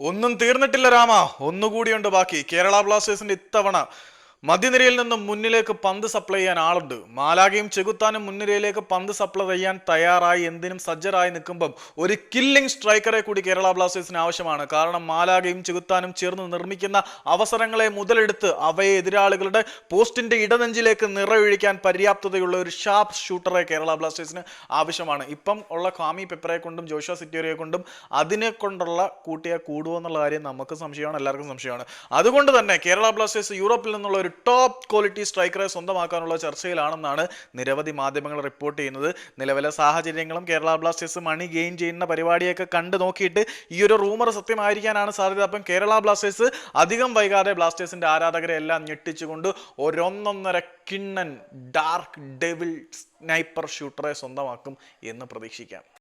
ഒന്നും തീർന്നിട്ടില്ല രാമ. ഒന്നുകൂടിയുണ്ട് ബാക്കി. കേരള ബ്ലാസ്റ്റേഴ്സിന്റെ ഇത്തവണ മധ്യനിരയിൽ നിന്നും മുന്നിലേക്ക് പന്ത് സപ്ലൈ ചെയ്യാൻ ആളുണ്ട്. മാലാഗയും ചെകുത്താനും മുൻനിരയിലേക്ക് പന്ത് സപ്ലൈ ചെയ്യാൻ തയ്യാറായി എന്തിനും സജ്ജരായി നിൽക്കുമ്പം ഒരു കില്ലിംഗ് സ്ട്രൈക്കറെ കൂടി കേരള ബ്ലാസ്റ്റേഴ്സിന് ആവശ്യമാണ്. കാരണം മാലാഗയും ചെകുത്താനും ചേർന്ന് നിർമ്മിക്കുന്ന അവസരങ്ങളെ മുതലെടുത്ത് അവയെ എതിരാളികളുടെ പോസ്റ്റിന്റെ ഇടനെഞ്ചിലേക്ക് നിറയൊഴിക്കാൻ പര്യാപ്തതയുള്ള ഒരു ഷാർപ്പ് ഷൂട്ടറെ കേരള ബ്ലാസ്റ്റേഴ്സിന് ആവശ്യമാണ്. ഇപ്പം ഉള്ള ഖാമി പെപ്പറെ കൊണ്ടും ജോഷ സിറ്റോറിയെ കൊണ്ടും അതിനെ കൊണ്ടുള്ള കൂട്ടിയെ കൂടുമോ എന്നുള്ള കാര്യം നമുക്ക് സംശയമാണ് എല്ലാവർക്കും സംശയമാണ്. അതുകൊണ്ട് തന്നെ കേരള ബ്ലാസ്റ്റേഴ്സ് യൂറോപ്പിൽ നിന്നുള്ള ടോപ്പ് ക്വാളിറ്റി സ്ട്രൈക്കറെ സ്വന്തമാക്കാനുള്ള ചർച്ചയിലാണെന്നാണ് നിരവധി മാധ്യമങ്ങൾ റിപ്പോർട്ട് ചെയ്യുന്നത്. നിലവിലെ സാഹചര്യങ്ങളും കേരള ബ്ലാസ്റ്റേഴ്സ് മണി ഗെയിൻ ചെയ്യുന്ന പരിപാടിയൊക്കെ കണ്ടു നോക്കിയിട്ട് ഈ ഒരു റൂമർ സത്യമായിരിക്കാനാണ് സാധ്യത. അപ്പം കേരള ബ്ലാസ്റ്റേഴ്സ് അധികം വൈകാതെ ബ്ലാസ്റ്റേഴ്സിന്റെ ആരാധകരെ എല്ലാം ഞെട്ടിച്ചുകൊണ്ട് ഒരൊന്നൊന്നര കിണ്ണൻ ഡാർക്ക് ഡെവിൾ സ്നൈപ്പർ ഷൂട്ടറെ സ്വന്തമാക്കും എന്ന് പ്രതീക്ഷിക്കാം.